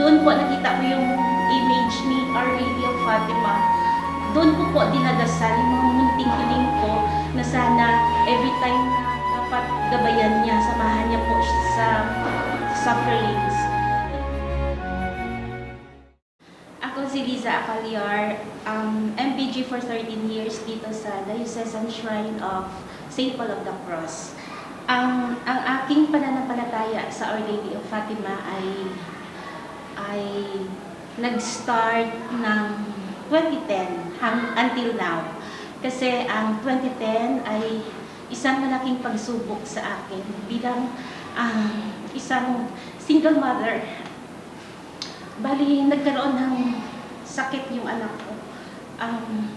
Doon po nakita ko yung image ni Our Lady of Fatima. Doon ko po dinadasal yung mga munting hiling ko na sana every time na dapat gabayan niya, samahan niya po sa sufferings. Ako si Liza Acaliar, um, MPG for 13 years dito sa Diocesan Shrine of St. Paul of the Cross. Ang, ang aking pananampalataya sa Our Lady of Fatima ay ay nag-start ng 2010 hang, until now. Kasi ang 2010 ay isang malaking pagsubok sa akin bilang ah, isang single mother Bali, nagkaroon ng sakit yung anak ko. Ang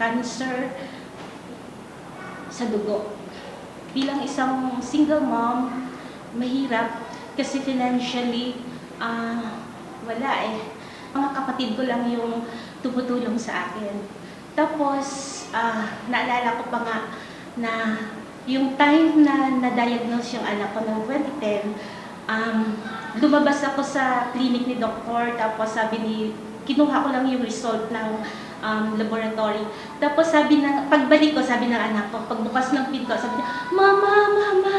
cancer sa dugo. Bilang isang single mom, mahirap kasi financially, ah, wala eh. Mga kapatid ko lang yung tumutulong sa akin. Tapos, ah, naalala ko pa nga na yung time na na-diagnose yung anak ko ng 2010, um, lumabas ako sa clinic ni doktor, tapos sabi ni, kinuha ko lang yung result ng um, laboratory. Tapos sabi ng, pagbalik ko, sabi ng anak ko, pagbukas ng pinto, sabi niya, Mama, Mama,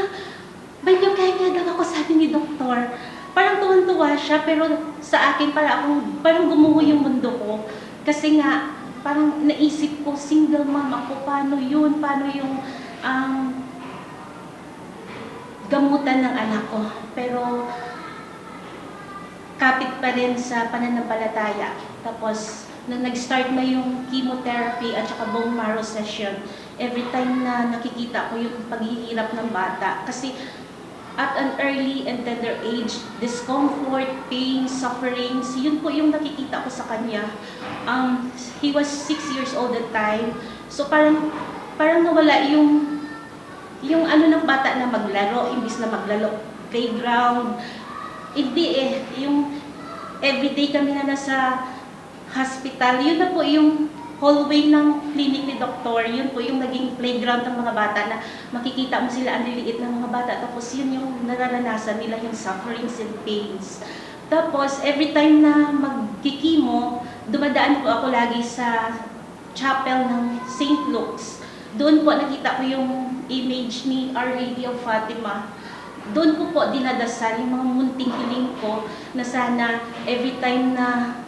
biokemia daw ako, sabi ni doktor. Parang tuwan-tuwa siya, pero sa akin, parang, akong, parang gumuho yung mundo ko. Kasi nga, parang naisip ko, single mom ako, paano yun, paano yung, um, gamutan ng anak ko. Pero kapit pa rin sa pananampalataya. Tapos, nung nag-start na yung chemotherapy at saka bone marrow session, every time na nakikita ko yung paghihirap ng bata, kasi at an early and tender age, discomfort, pain, sufferings, yun po yung nakikita ko sa kanya. Um, he was six years old at time. So parang, parang nawala yung yung ano ng bata na maglaro, imbis na maglaro, playground. Hindi eh, yung everyday kami na nasa hospital, yun na po yung hallway ng clinic ni doktor, yun po yung naging playground ng mga bata na makikita mo sila ang liliit ng mga bata, tapos yun yung nararanasan nila yung sufferings and pains. Tapos, every time na magkikimo, dumadaan po ako lagi sa chapel ng St. Luke's. Doon po nakita ko yung image ni Our Lady of Fatima. Doon ko po dinadasal yung mga munting hiling ko na sana every time na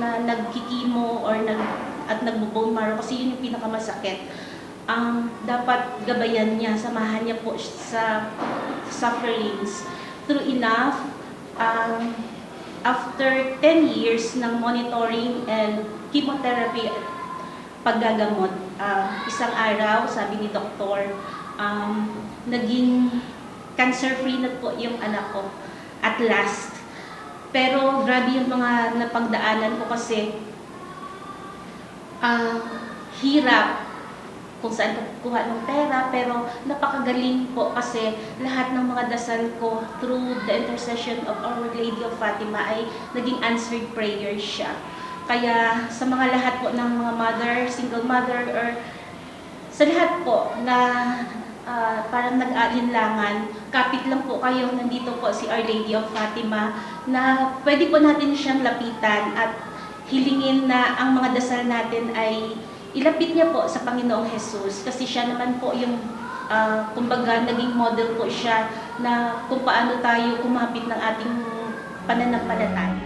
na nagkikimo or nag at nagbo-bone marrow kasi yun yung pinakamasakit. Um, dapat gabayan niya, samahan niya po sa sufferings. True enough, um, after 10 years ng monitoring and chemotherapy paggagamot. Ah, isang araw, sabi ni doktor, um, naging cancer-free na po yung anak ko at last. Pero grabe yung mga napagdaanan ko kasi ah, hirap kung saan ko kuha ng pera, pero napakagaling po kasi lahat ng mga dasal ko through the intercession of Our Lady of Fatima ay naging answered prayer siya. Kaya sa mga lahat po ng mga mother, single mother, or sa lahat po na ah, parang nag-aalinlangan, kapit lang po kayo, nandito po si Our Lady of Fatima, na pwede po natin siyang lapitan at hilingin na ang mga dasal natin ay ilapit niya po sa Panginoong Jesus kasi siya naman po yung ah, kumbaga naging model po siya na kung paano tayo kumapit ng ating pananampalataya.